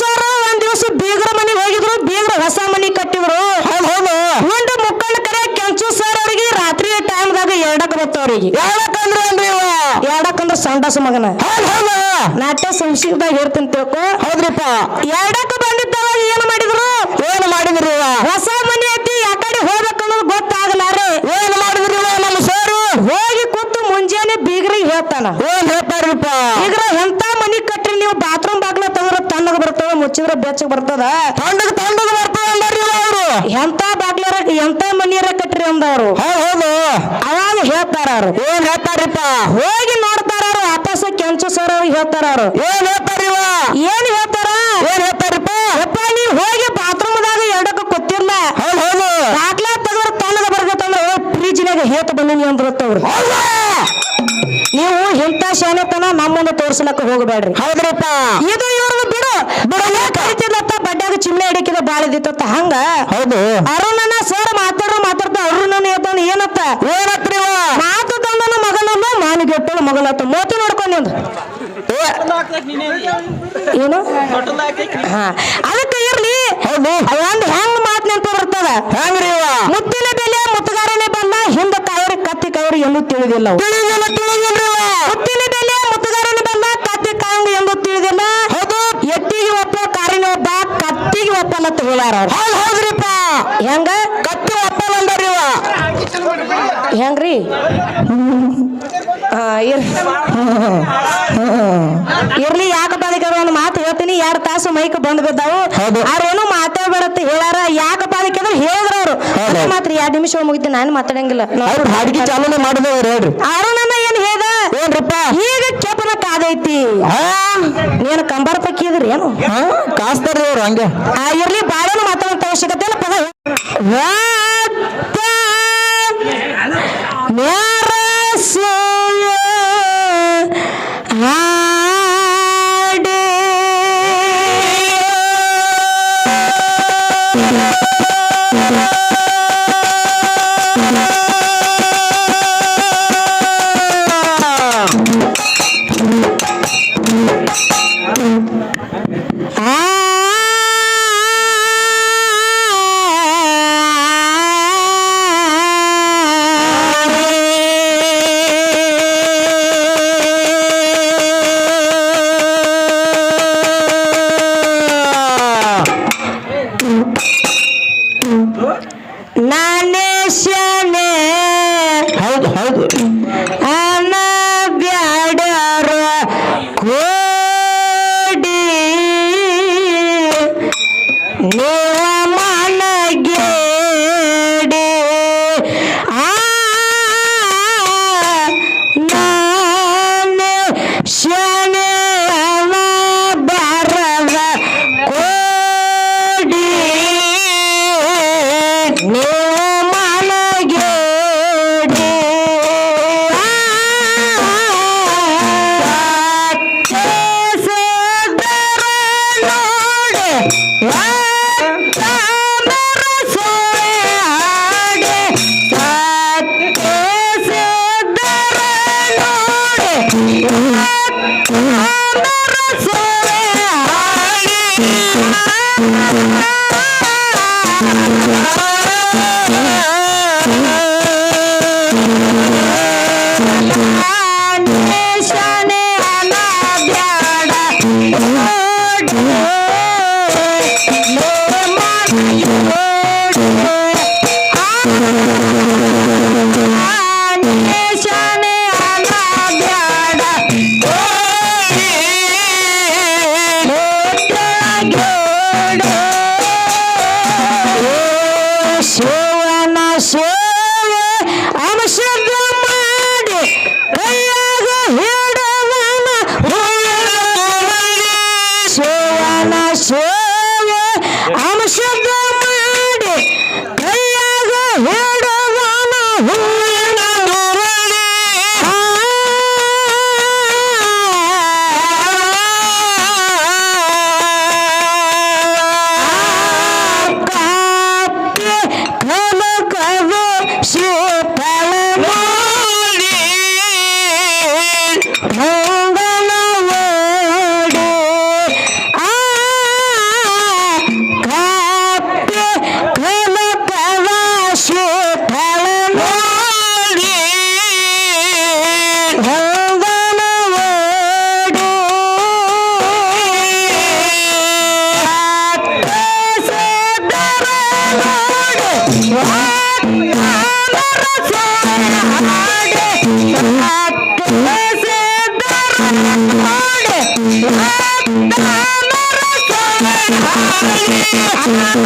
Sir ಒಂದ್ ದಿವಸ ಬೀಗರ ಮನೆಗೆ ಹೋಗಿದ್ರು ಬೀಗರ ಹೊಸ ಮನಿ ಕಟ್ಟಿದ್ರು. ಒಂದು ಮುಕ್ಕಣ್ಣ ಕರೆ ಕೆಂಚು ಸರ್ ಅವ್ರಿಗೆ ರಾತ್ರಿ ಟೈಮ್ದಾಗ ಎರಡಕ್ಕೆ ಬರ್ತವ್ರಿಗೆ. ಯಾಕಂದ್ರೆ ಅಂದ್ರೆ ಎರಡಕ್ಕಂದ್ರ ಸಂಡಾಸ ಮಗನ. ನಾಟ್ಯ ಸಂಶಯದಾಗ ಇರ್ತೀನಿ ತಿಳ್ಕೊ. ಹೌದ್ರಿಪ್ಪ. ಎರಡಕ್ಕೆ ಬಂದಿದ್ದಾಗ ಏನ್ ಮಾಡಿದ್ರು? ಏನ್ ಮಾಡಿದ್ರಿ ಹೊಸ ಮನಿ ಐತಿ ಯಾಕಡೆ ಕಡೆ ಹೋಗ್ಬೇಕನ್ನೋದು ಗೊತ್ತಾಗಲಾರೆ ಏನ್ ಮಾಡಿದ್ರಿ ನಮ್ಮ ಸರು ಹೋಗಿ ಕೂತು ಮುಂಜಾನೆ ಬೀಗ್ರಿಗೆ ಹೇಳ್ತಾನ. ಏನ್ ಹೇಳ್ತಾರ್ರಿಪ್ಪ ಬೀಗ್ರ ಎಂತ ಮನಿ ಕಟ್ರಿ ನೀವು ಬಾತ್ರೂಮ್ ಬಾಗ್ಲ ಮುಚ್ಚಿದ್ರೆ ಬೆಚ್ಚಗ್ ಬರ್ತದ? ತಂಡದ ತಂಡದ ಬರ್ತದ ಅಂದ್ರಿ ಅವ್ರು. ಎಂತ ಬಾಗ್ಲಾರ ಎಂತ ಮನಿಯರ ಕಟ್ರಿ ಅಂದವರು. ಹೌದು ಅವಾಗ ಹೇಳ್ತಾರ ಅವ್ರು. ಏನ್ ಹೇಳ್ತಾರಪ್ಪ? ಹೋಗಿ ನೋಡ್ತಾರ ಅವ್ರು ವಾಪಸ್ ಕೆಂಚು ಸರ್ ಅವ್ರಿಗೆ ಹೇಳ್ತಾರ ಅವ್ರು. ಏನ್ ಹೇಳ್ತಾರಿವ ಏನ್ ಹೇಳ್ತಾರ? ಏನ್ ಹೇಳ್ತಾರಪ್ಪ? ಅಪ್ಪ ನೀವ್ ಹೋಗಿ ಬಾತ್ರೂಮ್ದಾಗ ಎರಡಕ್ಕ ಗೊತ್ತಿಲ್ಲ ಹೌದು ಬಾಗ್ಲ ತೆಗೆದ್ರೆ ತಣ್ಣಗ ಬರ್ಬೇಕಂದ್ರ ಫ್ರಿಜ್ನಾಗ ಹೇತ ಬಂದಿನಿ ಅಂದ್ರತ್ತವ್ರು ನೀವು ಇಂಥ ಶಾನತನ ನಮ್ಮನ್ನು ತೋರ್ಸಲಕ್ಕ ಹೋಗಬೇಡ್ರಿ. ಹೌದ್ರಪ್ಪ. ಇದು ಇವ್ರದ್ದು ಬಿಡು ಬಿಡು ಕರಿತಿದ್ಲತ್ತ ಬಡ್ಡ್ಯಾಗ ಚಿಮ್ನೆ ಹಿಡಿಕಿದ ಬಾಳ ಇದ್ದಿತ್ತ ಹಂಗ ಹೌದು. ಅರುಣನ ಸರ್ ಮಾತಾಡೋ ಮಾತಾಡ್ತಾ ಅರುಣನ ಹೇಳ್ತಾನ ಏನತ್ತ? ಏನತ್ರಿ ಇವ? ಮಾತು ತಂದನ ಮಗನಲ್ಲ ಮಾನಿಗೆಟ್ಟಳು ಮಗನತ್ತ. ಮೋತಿ ಏನು? ಹಾ. ಅದಕ್ಕೆ ಇರ್ಲಿ. ಹೌದು. ಒಂದ್ ಹೆಂಗ್ ಮಾತ್ ನೆನಪು ಬರ್ತದ? ಹೆಂಗ್ರಿ ಮುತ್ತಿನ ಬೆಲೆ ಮುತ್ತುಗಾರನೇ ಬಂದ ಹಿಂದ ಕಾಯರಿ ಕತ್ತಿ ಕಾಯರಿ ಎಲ್ಲೂ ತಿಳಿದಿಲ್ಲ. ತಿಳಿದಿಲ್ಲ ತಿಳಿದಿಲ್ರಿ ಮುತ್ತಿನ ಬೆಲೆ ಮುತ್ತುಗಾರನೇ ಬಂದ ಕತ್ತಿ ಕಾಯಂಗ ಎಂದು ತಿಳಿದಿಲ್ಲ ಹೌದು ಎತ್ತಿಗೆ ಒಪ್ಪ ಕಾರಿನ ಒಬ್ಬ ಕತ್ತಿಗೆ ತಗೊಳ್ಳಾರ ಹೌದ್ರಿಪ್ಪ. ಹೆಂಗ? ಕತ್ತಿ ಒಪ್ಪಲ್ಲ ಅಂದಾರ್ರಿ ಇವ. ಹೆಂಗ್ರಿ? ಇರ್ಲಿ ಯಾಕೆ ಬಾಲಿಕಾರ ಒಂದು ಮಾತು ಹೇಳ್ತೀನಿ. ಎರಡು ತಾಸು ಮೈಕ್ ಬಂದ್ ಬಿದ್ದಾವು. ಅವ್ರೇನು ಮಾತಾಡ್ಬೇಡತ್ತ ಹೇಳಾರ ಯಾಕೆ ಬಾಲಿಕೆ ಅಂದ್ರೆ ಹೇಳಿದ್ರ ಅವ್ರು. ಮಾತ್ರ ಎರಡು ನಿಮಿಷ ಮುಗಿತೀನಿ. ನಾನು ಮಾತಾಡಂಗಿಲ್ಲ. ಅವ್ರು ಹಾಡಿಗೆ ಚಾಲನೆ ಮಾಡಿದವ್ರು ಹೇಳ್ರಿ. ಅರುಣನ ಏನ್ ಏನ್ರಿಪ್ಪ ಈಗ ಕೆಪನ ಕಾದೈತಿ ನೀನು ಕಂಬಾರ ತಕ್ಕಿದ್ರಿ ಏನು? ಹಾ ಕಾಸ್ತಾರ್ರಿ ಅವ್ರು ಹಂಗೆ. ಆ ಇರ್ಲಿ ಬಾಳೆನು ಮಾತಾಡೋ ಅವಶ್ಯಕತೆ ಇಲ್ಲ ಪದ. Yeah.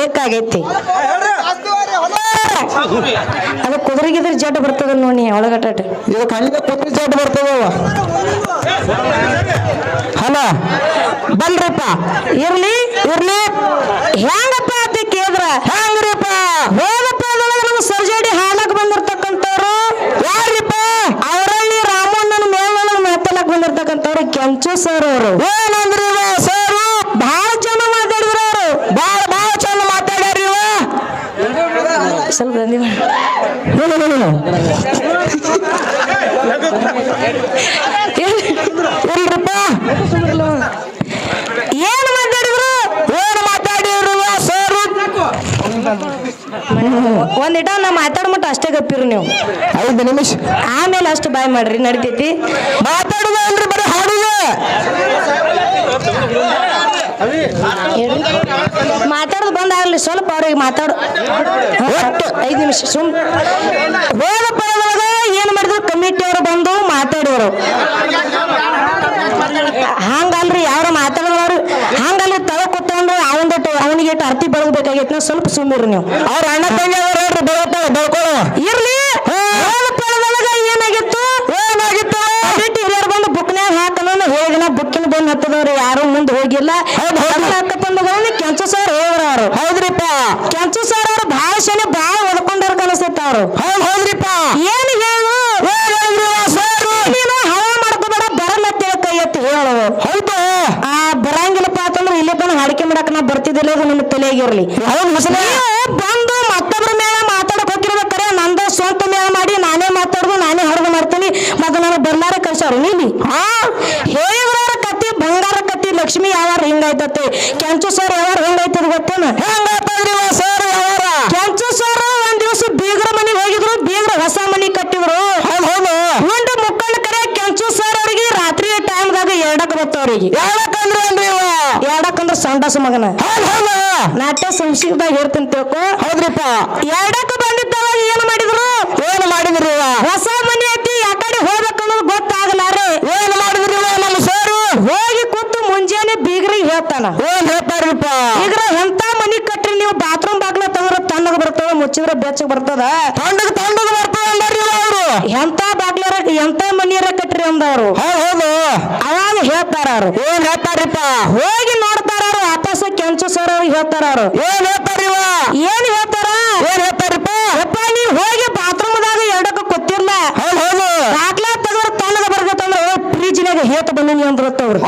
ಕಡೆ ಹೋಗಬೇಕಾಗೈತಿ ಅದು ಕುದುರೆಗಿದ್ರೆ ಜಡ್ ಬರ್ತದ ನೋಡಿ ಒಳಗಟ್ಟ ಇದು ಕಣ್ಣಿಗೆ ಕುದುರೆ ಜಡ್ ಬರ್ತದವ ಹಲೋ ಬಲ್ರಿಪ್ಪ ಇರ್ಲಿ ಇರ್ಲಿ. ಹೆಂಗಪ್ಪ ಅಂತ ಕೇಳಿದ್ರ ಹೆಂಗ್ರಿಪ್ಪ? ಹೋಗಪ್ಪ ಅದೊಳಗೆ ನಮ್ಗೆ ಸರ್ಜಡಿ ಹಾಲಕ್ ಬಂದಿರ್ತಕ್ಕಂಥವ್ರು. ಯಾರಿಪ್ಪ ಅವರಲ್ಲಿ ರಾಮಣ್ಣನ ಮೇಲೊಳಗೆ ಮಾತಾಡಕ್ ಬಂದಿರ್ತಕ್ಕಂಥವ್ರು ಕೆಂಚು ಸರ್ ಅವರು ಏನಂದ್ರಿ ಇವ ಸರು ಬಹಳ ಜನ ಮಾತಾಡಿದ್ರು ಅವರು ಬಾಳ ಬಾಳ ಚಂದ ಮಾತಾಡ್ಯಾರಿ ಇವ ಸ್ವಲ್ಪ ಬಂದಿ ಇಲ್ರಿಪ್ಪ ಏನ್ ಮಾತಾಡಿದ್ರು? ಏನು ಮಾತಾಡಿದ್ರು? ಸರ್? ಒಂದಿಟ ನಾ ಮಾತಾಡ್ ಮಟ್ಟ ಅಷ್ಟೇ ಗಪ್ಪಿರು ನೀವು. ಐದು ನಿಮಿಷ. ಆಮೇಲೆ ಅಷ್ಟು ಬಾಯ್ ಮಾಡ್ರಿ ನಡಿತೈತಿ ಮಾತಾಡುದ ಅಲ್ರಿ ಬರೀ ಹಾಡುದ ಮಾತಾಡೋದು ಆಗ್ಲಿ ಸ್ವಲ್ಪ ಅವ್ರಿಗೆ ಮಾತಾಡು. ಒಟ್ಟು ಐದು ನಿಮಿಷ ಸುಮ್. ಹೋದ ಪರದೊಳಗ ಏನ್ ಮಾಡಿದ್ರು? ಕಮಿಟಿ ಅವರು ಬಂದು ಮಾತಾಡೋರು. ಹಂಗಲ್ರಿ ಯಾರು ಮಾತಾಡೋರು? ಹಂಗಲ್ರಿ ತಳ ಕೊಟ್ಟು ಅವನ್ ಅವನಿಗೆ ಇಟ್ಟು ಅರ್ತಿ ಬೆಳಗ್ಬೇಕಾಗೈತಿ ನಾವು ಸ್ವಲ್ಪ ಸುಮ್ಮಿರಿ ನೀವು. ಅವ್ರ ಅಣ್ಣ ತಂಗಿ ಅವ್ರು ಬೆಳತಾಳೆ ಬೆಳ್ಕೊಳ್ಳೋ ಇರ್ಲಿ. ಏನಾಗಿತ್ತು? ಏನಾಗಿತ್ತು? ಹಿರಿಯರು ಬಂದು ಬುಕ್ನ್ಯಾಗ ಹಾಕನ ಹೇಳಿದಿನ ಬುಕ್ಕಿನ ಬಂದು ಹತ್ತದವ್ರು ಯಾರು ಮುಂದೆ ಹೋಗಿಲ್ಲ ಹೌದ್ ಹೌದು. ಹಾಕಪ್ಪಂದಗಳನ್ನ ಕೆಂಚು ಸರ್ ಹೇಳಿದ್ರು ಅವರು ಹೌದ್ರಿಪ್ಪ ಕೆಂಚು ಸರ್ ಅವ್ರು ಭಾಳ ಶನಿ ಭಾಳ ಓದ್ಕೊಂಡವ್ರು ಕನಸ್ತೈತ ಅವ್ರು ಹೌದ್ ಹೌದ್ರಿಪ್ಪ. ಏನ್ ಹೇಳು ಏನ್ ನೀನು ಹವಾ ಮಾಡ್ಕೋಬೇಡ ಬರಲ್ಲತ್ತೇಳ ಕೈ ಎತ್ತಿ ಹೇಳು. ಹೌದು. ಆ ಬರಂಗಿಲ್ಲಪ್ಪ ಅಂತಂದ್ರೆ ಇಲ್ಲಿ ಬಂದು ಹಾಡಿಕೆ ಮಾಡಕ್ ನಾ ಬರ್ತಿದ್ದಿಲ್ಲ ಇದು ನಿಮ್ಮ ತಲೆಯಾಗಿರ್ಲಿ. ಹೌದು ಮಸಲೆ ಬಂದು ಮತ್ತೊಬ್ರ ಮೇಲೆ ಮಾತಾಡಕ್ ಹೋಗಿರ್ಬೇಕಾರೆ ನಂದ ಸ್ವಂತ ಮೇಲೆ ಮಾಡಿ ನಾನೇ ಮಾತಾಡುದು ನಾನೇ ಹರಿದು ಮಾಡ್ತೀನಿ ಮತ್ತೆ ನಾನು ಬರ್ಲಾರ ಕಳ್ಸವ್ರು ನೀಲಿ ಹಾ? ಹೇಳಿದ್ರ ಕತ್ತಿ ಬಂಗಾರ ಕತ್ತಿ ಲಕ್ಷ್ಮಿ ಯಾವಾರ ಹಿಂಗಾಯ್ತತಿ? ಕೆಂಚು ಸರ್ ಯಾವಾರ ಹಿಂಗಾಯ್ತದ ಗೊತ್ತೇನ? ಹೆಂಗಾತದ್ರಿ ಇವ ಸರು ಯಾವಾರ ಕೆಂಚು ಸರ್ ಒಂದ್ ದಿವಸ ಬೀಗ್ರ ಮನೆಗೆ ಹೋಗಿದ್ರು ಬೀಗ್ರ ಹೊಸ ಮನಿ ಕಟ್ಟಿದ್ರು ಹೌದ್ ಹೌದು ಮುಂದೆ ಮುಕ್ಕಳ ಕರೆ ಕೆಂಚು ಸರ್ ಅವ್ರಿಗೆ ರಾತ್ರಿ ಟೈಮ್ದಾಗ ಎರಡಕ್ ಯಾಡಕಂದ್ರ ಅಲ್ರಿ ಇವ? ಎರಡಕ್ಕಂದ್ರ ಸಂಡಸ ಮಗನ. ನಾಟ್ಯ ಸಂಶಯದಾಗ ಹೇಳ್ತೀನಿ ತಿಳ್ಕೊ. ಹೌದ್ರಿಪ್ಪ. ಎರಡಕ್ಕ ಬಂದಿದ್ದವ ಏನ್ ಮಾಡಿದ್ರು? ಏನ್ ಮಾಡಿದ್ರಿ ಹೊಸ ಮನೆ ಐತಿ ಯಾಕಡೆ ಹೋಗ್ಬೇಕನ್ನೋದು ಗೊತ್ತಾಗಲಾರೆ ಏನ್ ಮಾಡಿದ್ರಿ ನಮ್ಮ ಸರು? ಹೋಗಿ ಕೂತು ಮುಂಜಾನೆ ಬೀಗ್ರಿಗೆ ಹೇಳ್ತಾನ. ಏನ್ ಹೇಳ್ತಾರ್ರಿಪ್ಪ ಬೀಗ್ರ ಎಂತ ಮನಿ ಕಟ್ಟ್ರಿ ನೀವು? ಬಾತ್ರೂಮ್ ಬಾಗ್ಲ ತಗೊಂಡ್ರೆ ತಣ್ಣಗ ಬರ್ತದ ಮುಚ್ಚಿದ್ರೆ ಬೆಚ್ಚಗ್ ಬರ್ತದ. ತಂಡಗ್ ತಂಡಗ್ ಬರ್ತದ ಅಂದಾರಿ ಅವ್ರು. ಎಂತ ಬಾಗ್ಲಾರ ಎಂತ ಮನಿಯರ ಕಟ್ರಿ ಅಂದವ್ರು? ಹೌದ್ ಅವಾಗ ಹೇಳ್ತಾರ ಅವ್ರು ಏನ್ ಹೇಳ್ತಾರಪ್ಪ? ಹೋಗಿ ನೋಡ್ತಾರ ಅವ್ರು ವಾಪಸ್ ಕೆಂಚು ಸರ್ ಅವ್ರಿಗೆ ಹೇಳ್ತಾರ ಅವ್ರು ಏನ್ ಹೇಳ್ತಾರಿವ? ಏನ್ ಹೇಳ್ತಾರ? ಏನ್ ಹೇಳ್ತಾರಪ್ಪ? ಅಪ್ಪ ನೀವ್ ಹೋಗಿ ಬಾತ್ರೂಮ್ದಾಗ ದಾಗ ಗೊತ್ತಿಲ್ಲ ಹೌದ್ ಹೌದು. ತಗೋರ್ ತೆಗೆದ್ರೆ ತಣ್ಣಗ ಫ್ರಿಜ್ ಫ್ರಿಜ್ನಾಗ ಹೇತ ಬಂದಿನಿ ಅಂದ್ರತ್ತವ್ರು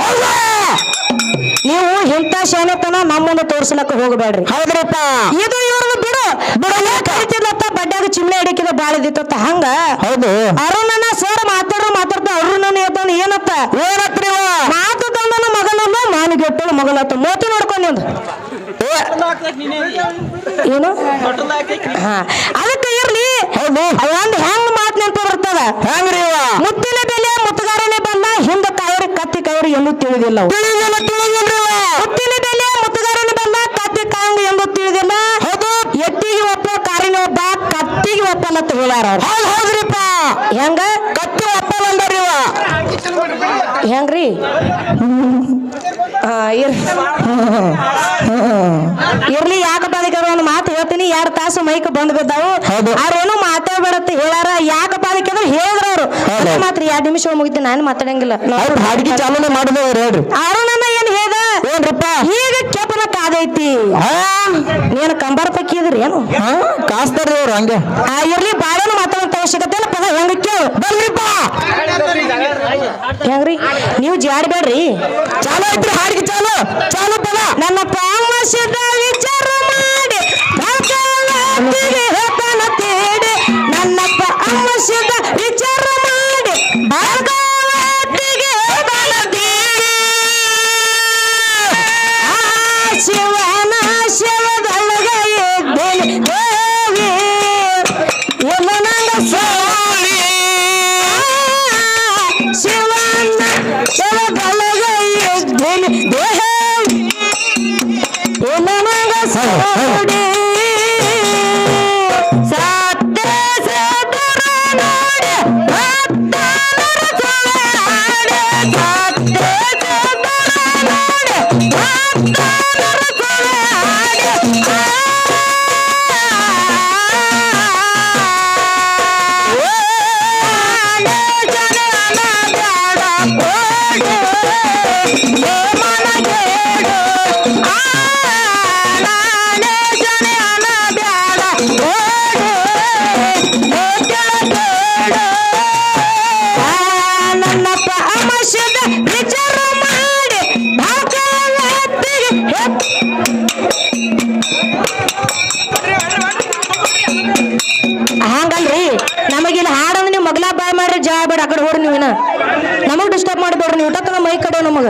ನೀವು ಇಂಥ ಶಾನೆತನ ನಮ್ಮನ್ನು ತೋರ್ಸಲಕ್ಕ ಹೋಗಬೇಡ್ರಿ. ಹೌದ್ರಪ್ಪ. ಇದು ಇವ್ರದ್ದು ಬಿಡು. ಬಿಡು ಕರಿತಿದ್ಲತ್ತ ಬಡ್ಡ್ಯಾಗ ಚಿಮ್ನೆ ಹಿಡಿಕಿದ ಬಾಳಿದಿತ್ತ ಹಂಗ? ಹೌದು. ಅರುಣನ ಸರ್ ಮಾತಾಡ್ರು ಮಾತಾಡ್ತಾ ಅರುಣನ ಹೇಳ್ತಾನ ಏನತ್ತ? ಏನತ್ರಿ ಮಾತು ತಂದನ ಮಗನನ್ನ ಮಾನಿಗೆಟ್ಟಳು ಮಗನತ್ತ. ಮೋತಿ ನೋಡ್ಕೊಂಡು ಏನು? ಹಾ. ಅದಕ್ಕೆ ಇರ್ಲಿ. ಹೌದು. ಒಂದ್ ಹೆಂಗ್ ಮಾತ್ ನಿಂತ ಬರ್ತದ ಹೆಂಗ್ರಿ ಮುತ್ತಿನ ಬೆಲೆ ಮುತ್ತುಗಾರನೇ ಬಂದ ಹಿಂದ ಕಾಯರಿ ಕತ್ತಿ ಕಾಯರಿ ಎಲ್ಲೂ ತಿಳಿದಿಲ್ಲ. ತಿಳಿದಿಲ್ಲ ಮುತ್ತಿನ ಬೆಲೆ ಮುತ್ತುಗಾರನೇ ಬಂದ ಕತ್ತಿ ಕಾಂಗ ಎಂದು ತಿಳಿದಿಲ್ಲ ಹೌದು ಎತ್ತಿಗೆ ಒಬ್ಬ ಕಾರಿನ ಒಬ್ಬ ಹೇಳ್ಯಾರ ಅವ್ರು. ಹೌದ್ ಹೌದ್ರಿಪ್ಪ. ಹೆಂಗ? ಕತ್ತಿ ಅಪ್ಪ ಬಂದವ್ರಿ ಹೆಂಗ್ರಿ? ಇರ್ಲಿ ಯಾಕೆ ಅದಕ್ಕೆ ಒಂದು ಮಾತು ಹೇಳ್ತೀನಿ. ಎರಡು ತಾಸು ಮೈಕ್ ಬಂದ್ ಬಿದ್ದಾವು. ಅವ್ರೇನು ಮಾತಾಡ್ಬೇಡತ್ತೆ ಹೇಳ್ಯಾರ. ಯಾಕೆ ಅಂದ್ರೆ ಹೇಳಿದ್ರ ಅವರು. ಮಾತ್ರ ಎರಡು ನಿಮಿಷ ಮುಗಿತೀನಿ. ನಾನು ಮಾತಾಡಂಗಿಲ್ಲ. ಅವ್ರು ಹಾಡಿಗೆ ಚಾಲನೆ ಮಾಡಿದವ್ರು ಹೇಳ್ರಿ. ನನ್ನ ಏನ್ ಹೇಳ್ದ? ಏನ್ರಪ್ಪ? ಈಗ ಹಾ? ನೀನು ಕಂಬಾರ ತಕ್ಕಿದ್ರಿ ಏನು? ಕಾಸ್ತಾರ ಅವ್ರು ಹಂಗೆ. ಆ ಇರ್ಲಿ ಬಾಳೆನು ಮಾತಾಡೋ ಅವಶ್ಯಕತೆ ಇಲ್ಲ ಪದ ಹೆಂಗ ಕೇಳು. ಹೆಂಗ್ರಿ? ನೀವು ಜಾಡ್ಬೇಡ್ರಿ ಚಾಲು ಐತ್ರಿ ಹಾಡಿಗೆ ಚಾಲು. ಚಾಲು ಪದ. ನನ್ನ ಪಾಮಸಿದ ವಿಚಾರ ಹಂಗಲ್ರಿ ನಮಗಿಲ್ಲ ಹಾಡಂದ್ರೆ ನೀವು ಮಗ್ಲಾ ಬಾಯ್ ಮಾಡ್ರಿ, ಜಾ ಬೇಡ, ಆ ಕಡೆ ಹೋಡ್ರಿ ನೀವಿನ. ನಮಗ್ ಡಿಸ್ಟರ್ಬ್ ಮಾಡ್ಬೇಡ್ರಿ, ನೀವು ಊಟ ಮೈ ಕಡೆ ನಮಗ.